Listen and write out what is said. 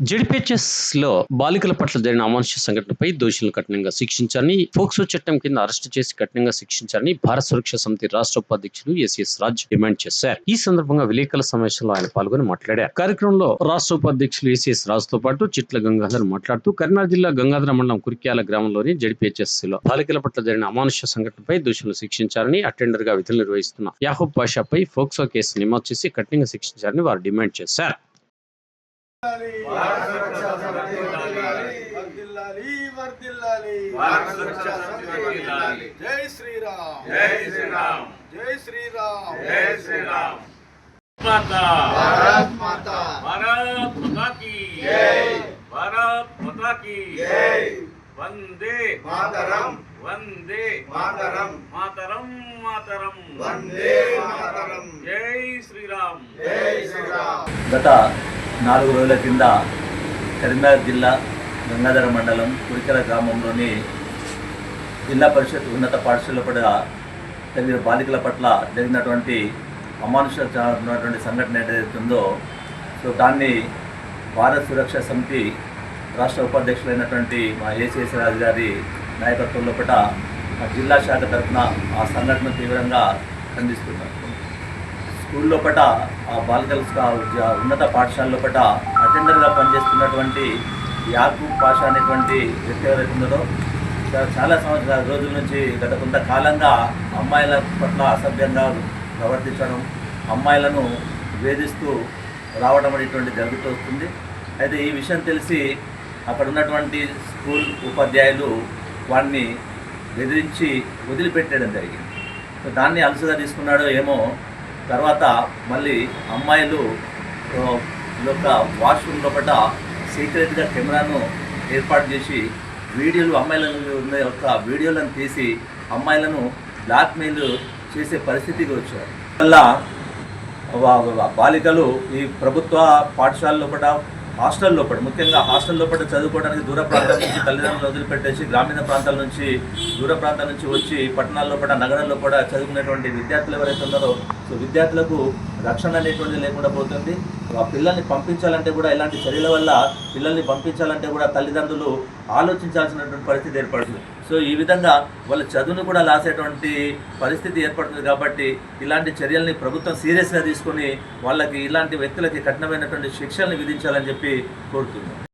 జెడ్పీహెచ్ఎస్లో బాలికల పట్ల జరిగిన అమానుష్య సంఘటనపై దోషులను కఠినంగా శిక్షించాలని ఫోక్సో చట్టం కింద అరెస్టు చేసి కఠినంగా శిక్షించాలని భారత సురక్ష సమితి రాష్ట్ర ఉపాధ్యక్షులు ఎస్ఎస్ రాజ్ డిమాండ్ చేశారు. ఈ సందర్భంగా విలేకరుల సమావేశంలో ఆయన పాల్గొని మాట్లాడారు. కార్యక్రమంలో రాష్ట్ర ఉపాధ్యక్షులు ఎస్ఎస్ రాజ్తో పాటు చిట్ల గంగాధర్ మాట్లాడుతూ కరీంనగర్ జిల్లా గంగాధర మండలం కురిక్యాల గ్రామంలోని జెడ్పీహెచ్ఎస్లో బాలికల పట్ల జరిగిన అమానుష్య సంఘటనపై దోషులను శిక్షించాలని అటెండర్గా విధులు నిర్వహిస్తున్న యాహూబ్ పాషాపై ఫోక్సో కేసు నమోదు చేసి కఠినంగా శిక్షించాలని వారు డిమాండ్ చేశారు వర్ధిల్లాలి వర్ధిల్లాలి భారత సురక్ష సమితి వర్ధిల్లాలి. జై శ్రీరామ్. జై శ్రీరామ్. జై శ్రీరామ్. జై శ్రీరామ్. మాతా. భారత్ మాత. భారత్ మాతా की జై. భారత్ మాతా की జై. వందే. మాతరం. వందే. మాతరం. మాతరం మాతరం. వందే మాతరం. జై శ్రీరామ్. జై శ్రీరామ్. గత నాలుగు రోజుల కింద కరీంనగర్ జిల్లా గంగాధర మండలం కురికెల గ్రామంలోని జిల్లా పరిషత్ ఉన్నత పాఠశాల పట్ల జరిగిన బాలికల పట్ల జరిగినటువంటి అమానుషమైనటువంటి సంఘటన ఏదైతుందో ఉందో సో దాన్ని భారత సురక్ష సమితి రాష్ట్ర ఉపాధ్యక్షులైనటువంటి మా ఏసీఎస్ రాజు గారి నాయకత్వంలో పట ఆ జిల్లా శాఖ తరఫున ఆ సంఘటన తీవ్రంగా ఖండిస్తున్నారు స్కూల్లో పట ఆ బాలికల ఉన్నత పాఠశాలలో పట అటెండర్గా పనిచేస్తున్నటువంటి యాకూబ్ పాషా అనేటువంటి వ్యక్తి ఎవరైతే ఉన్నారో చాలా సంవత్సరాల రోజుల నుంచి గత కొంతకాలంగా అమ్మాయిల పట్ల అసభ్యంగా ప్రవర్తించడం అమ్మాయిలను వేధిస్తూ రావడం అనేటువంటి జరుగుతూ వస్తుంది. అయితే ఈ విషయం తెలిసి అక్కడ ఉన్నటువంటి స్కూల్ ఉపాధ్యాయులు వాడిని బెదిరించి వదిలిపెట్టడం జరిగింది. దాన్ని అలసుగా తీసుకున్నాడో ఏమో తర్వాత మళ్ళీ అమ్మాయిలు యొక్క వాష్రూమ్ లోపల సీక్రెట్గా కెమెరాను ఏర్పాటు చేసి వీడియోలు అమ్మాయిలను ఉన్న యొక్క వీడియోలను తీసి అమ్మాయిలను బ్లాక్మెయిల్ చేసే పరిస్థితికి వచ్చారు. వల్ల వా- బాలికలు ఈ ప్రభుత్వ పాఠశాలలో కూడా హాస్టల్ లోపల ముఖ్యంగా హాస్టల్ లోపల చదువుకోవడానికి దూర ప్రాంతాల నుంచి తల్లిదండ్రులు వదిలిపెట్టేసి గ్రామీణ ప్రాంతాల నుంచి దూర ప్రాంతాల నుంచి వచ్చి పట్టణాల్లో కూడా నగరాల్లో కూడా చదువుకునేటువంటి విద్యార్థులు ఎవరైతే ఉన్నారో సో విద్యార్థులకు రక్షణ అనేటువంటిది లేకుండా పోతుంది. ఆ పిల్లల్ని పంపించాలంటే కూడా ఇలాంటి చర్యల వల్ల పిల్లల్ని పంపించాలంటే కూడా తల్లిదండ్రులు ఆలోచించాల్సినటువంటి పరిస్థితి ఏర్పడుతుంది. సో ఈ విధంగా వాళ్ళ చదువును కూడా లాసేటువంటి పరిస్థితి ఏర్పడుతుంది కాబట్టి ఇలాంటి చర్యల్ని ప్రభుత్వం సీరియస్గా తీసుకొని వాళ్ళకి ఇలాంటి వ్యక్తులకి కఠినమైనటువంటి శిక్షల్ని విధించాలని చెప్పి కోరుతున్నాం.